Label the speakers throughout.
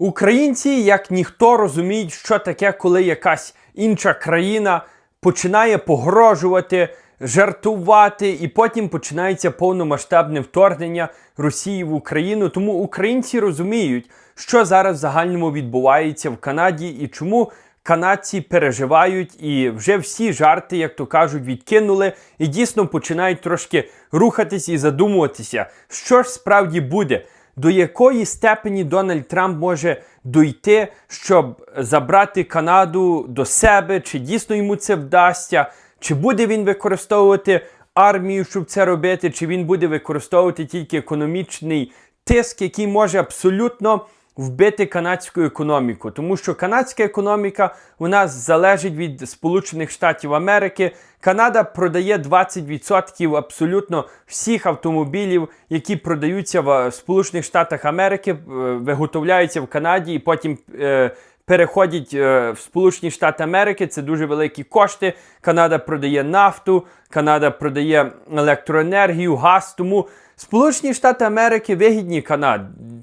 Speaker 1: Українці, як ніхто, розуміють, що таке, коли якась інша країна починає погрожувати, жартувати, і потім починається повномасштабне вторгнення Росії в Україну. Тому українці розуміють, що зараз в загальному відбувається в Канаді і чому. Канадці переживають і вже всі жарти, як то кажуть, відкинули і дійсно починають трошки рухатись і задумуватися, що ж справді буде до якої степені Дональд Трамп може дойти, щоб забрати Канаду до себе, чи дійсно йому це вдасться, чи буде він використовувати армію, щоб це робити, чи він буде використовувати тільки економічний тиск, який може абсолютно вбити канадську економіку, тому що канадська економіка у нас залежить від Сполучених Штатів Америки. Канада продає 20% абсолютно всіх автомобілів, які продаються в Сполучених Штатах Америки, е, виготовляються в Канаді і потім. Е, Переходять е, в Сполучені Штати Америки, це дуже великі кошти. Канада продає нафту, Канада продає електроенергію, газ. Тому Сполучені Штати Америки вигідні Канад...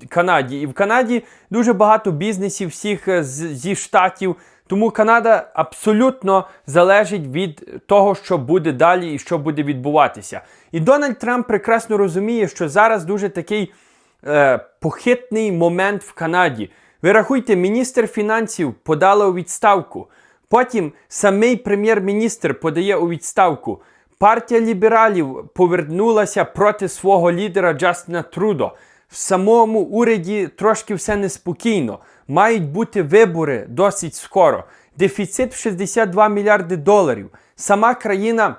Speaker 1: Канаді. І в Канаді дуже багато бізнесів всіх е, зі штатів. Тому Канада абсолютно залежить від того, що буде далі і що буде відбуватися. І Дональд Трамп прекрасно розуміє, що зараз дуже такий е, похитний момент в Канаді. Ви рахуйте, міністр фінансів подала у відставку. Потім самий прем'єр-міністр подає у відставку. Партія лібералів повернулася проти свого лідера Джастина Трудо. В самому уряді трошки все неспокійно. Мають бути вибори досить скоро. Дефіцит в 62 мільярди доларів. Сама країна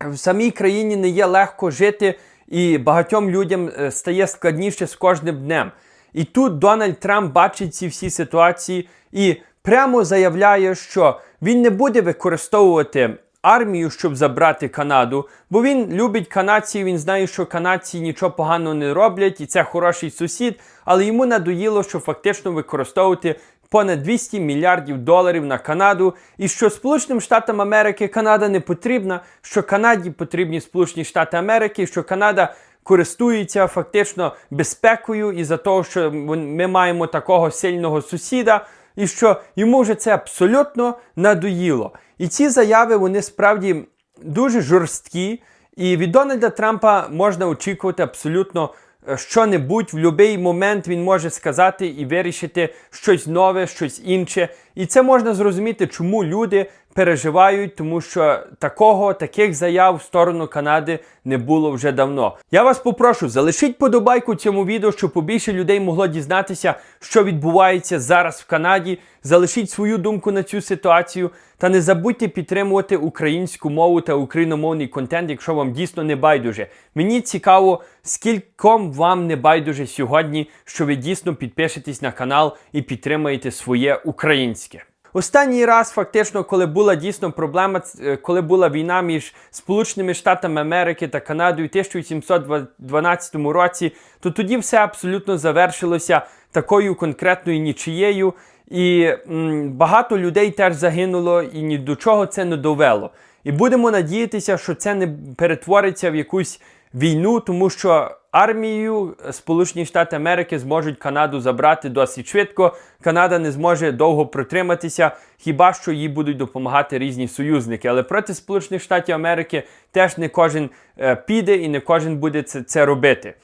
Speaker 1: в самій країні не є легко жити, і багатьом людям е, стає складніше з кожним днем. І тут Дональд Трамп бачить ці всі ситуації і прямо заявляє, що він не буде використовувати армію, щоб забрати Канаду, бо він любить канадців, він знає, що канадці нічого поганого не роблять, і це хороший сусід, але йому надоїло, що фактично використовувати. Понад 200 мільярдів доларів на Канаду, і що Сполученим Штатам Америки Канада не потрібна, що Канаді потрібні Сполучені Штати Америки, що Канада користується фактично безпекою і за того, що ми маємо такого сильного сусіда, і що йому вже це абсолютно надоїло. І ці заяви вони справді дуже жорсткі. І від Дональда Трампа можна очікувати абсолютно е, що-небудь. В будь-який момент він може сказати і вирішити щось нове, щось інше. І це можна зрозуміти, чому люди переживають, тому що такого, таких заяв в сторону Канади не було вже давно. Я вас попрошу, залишіть подобайку цьому відео, щоб побільше людей могло дізнатися, що відбувається зараз в Канаді. Залишіть свою думку на цю ситуацію. Та не забудьте підтримувати українську мову та україномовний контент, якщо вам дійсно не байдуже. Мені цікаво, скільком вам не байдуже сьогодні, що ви дійсно підпишетесь на канал і підтримаєте своє українське. Останній раз, фактично, коли була дійсно проблема, е, коли була війна між Сполученими Штатами Америки та Канадою у 1712 році, то тоді все абсолютно завершилося такою конкретною нічією. І м, багато людей теж загинуло, і ні до чого це не довело. І будемо надіятися, що це не перетвориться в якусь війну, тому що армією Сполучені Штати Америки зможуть Канаду забрати досить швидко. Канада не зможе довго протриматися, хіба що їй будуть допомагати різні союзники. Але проти Сполучених Штатів Америки теж не кожен е, піде і не кожен буде це, це робити.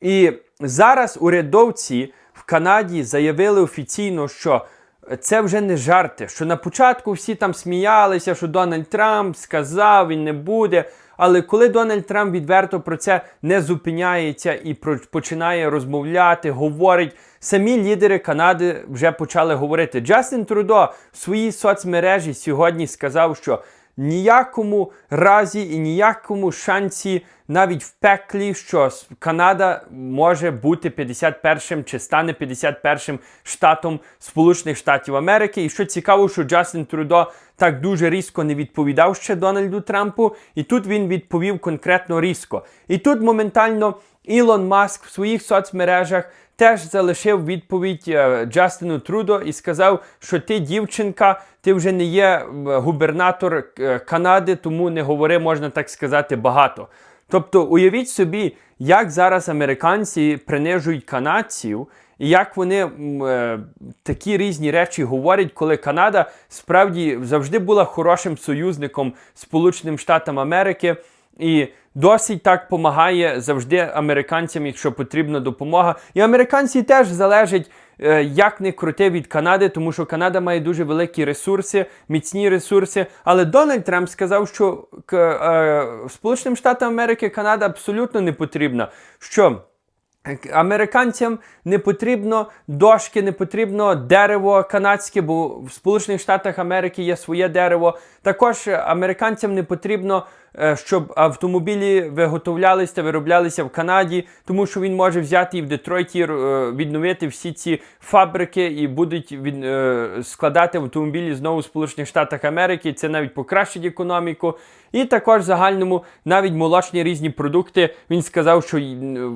Speaker 1: І зараз урядовці в Канаді заявили офіційно, що це вже не жарти. Що на початку всі там сміялися, що Дональд Трамп сказав, він не буде. Але коли Дональд Трамп відверто про це не зупиняється і про, починає розмовляти, говорить, самі лідери Канади вже почали говорити. Джастин Трудо в своїй соцмережі сьогодні сказав, що ніякому разі і ніякому шансі навіть в пеклі, що Канада може бути 51-м чи стане 51-м штатом Сполучених Штатів Америки. І що цікаво, що Джастин Трудо так дуже різко не відповідав ще Дональду Трампу, і тут він відповів конкретно різко. І тут моментально Ілон Маск в своїх соцмережах теж залишив відповідь е, Джастину Трудо і сказав, що ти, дівчинка, ти вже не є е, губернатор е, Канади, тому не говори, можна так сказати, багато. Тобто, уявіть собі, як зараз американці принижують канадців і як вони е, такі різні речі говорять, коли Канада справді завжди була хорошим союзником Сполученим Штатам Америки. І досить так допомагає завжди американцям, якщо потрібна допомога. І американці теж залежать як не крути від Канади, тому що Канада має дуже великі ресурси, міцні ресурси. Але Дональд Трамп сказав, що е, Сполученим Штатам Америки Канада абсолютно не потрібна. Що Американцям не потрібно дошки, не потрібно дерево канадське, бо в Сполучених Штатах Америки є своє дерево. Також американцям не потрібно, е, щоб автомобілі виготовлялися вироблялися в Канаді, тому що він може взяти і в Детройті е, відновити всі ці фабрики і будуть від, е, складати автомобілі знову в Сполучених Штатах Америки. Це навіть покращить економіку. І також в загальному навіть молочні різні продукти. Він сказав, що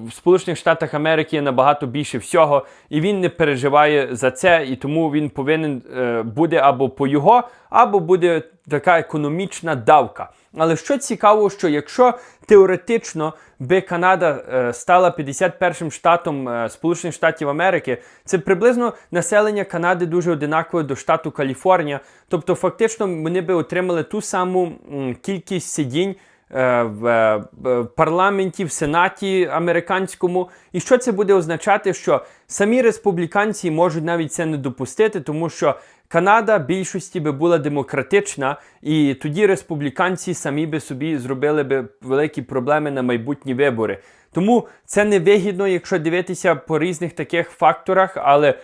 Speaker 1: в Сполучених Штатах Америки є набагато більше всього, і він не переживає за це, і тому він повинен е, буде або по його, або буде така економічна давка. Але що цікаво, що якщо теоретично би Канада е, стала 51-м штатом е, Сполучених Штатів Америки, це приблизно населення Канади дуже одинакове до штату Каліфорнія. Тобто, фактично, вони би отримали ту саму м, кількість сидінь. Е, В е, парламенті, в сенаті американському, і що це буде означати, що самі республіканці можуть навіть це не допустити, тому що Канада більшості би була демократична, і тоді республіканці самі би собі зробили би великі проблеми на майбутні вибори. Тому це не вигідно, якщо дивитися по різних таких факторах, але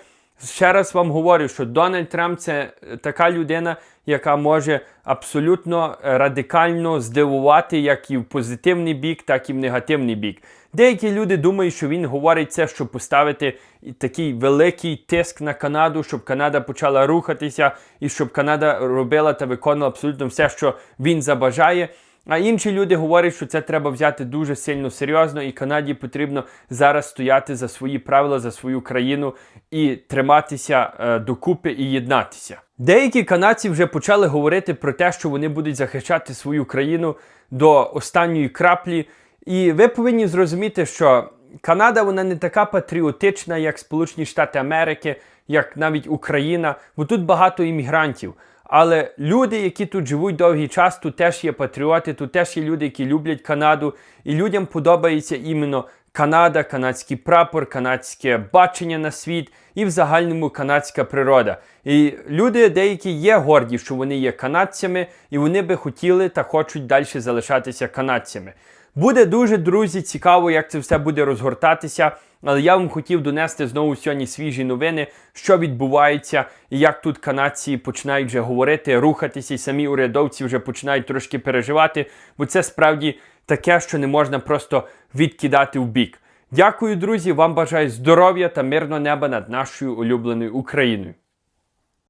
Speaker 1: ще раз вам говорю, що Дональд Трамп це е, така людина, яка може абсолютно е, радикально здивувати як і в позитивний бік, так і в негативний бік. Деякі люди думають, що він говорить це, щоб поставити такий великий тиск на Канаду, щоб Канада почала рухатися і щоб Канада робила та виконувала абсолютно все, що він забажає. А інші люди говорять, що це треба взяти дуже сильно серйозно, і Канаді потрібно зараз стояти за свої правила, за свою країну і триматися е, докупи і єднатися. Деякі канадці вже почали говорити про те, що вони будуть захищати свою країну до останньої краплі. І ви повинні зрозуміти, що Канада вона не така патріотична, як Сполучені Штати Америки, як навіть Україна, бо тут багато іммігрантів. Але люди, які тут живуть довгий час, тут теж є патріоти, тут теж є люди, які люблять Канаду, і людям подобається іменно Канада, канадський прапор, канадське бачення на світ і в загальному канадська природа. І люди деякі є горді, що вони є канадцями, і вони би хотіли та хочуть далі залишатися канадцями. Буде дуже, друзі, цікаво, як це все буде розгортатися. Але я вам хотів донести знову сьогодні свіжі новини, що відбувається, і як тут канадці починають вже говорити, рухатися, і самі урядовці вже починають трошки переживати, бо це справді таке, що не можна просто відкидати в бік. Дякую, друзі. Вам бажаю здоров'я та мирного неба над нашою улюбленою Україною.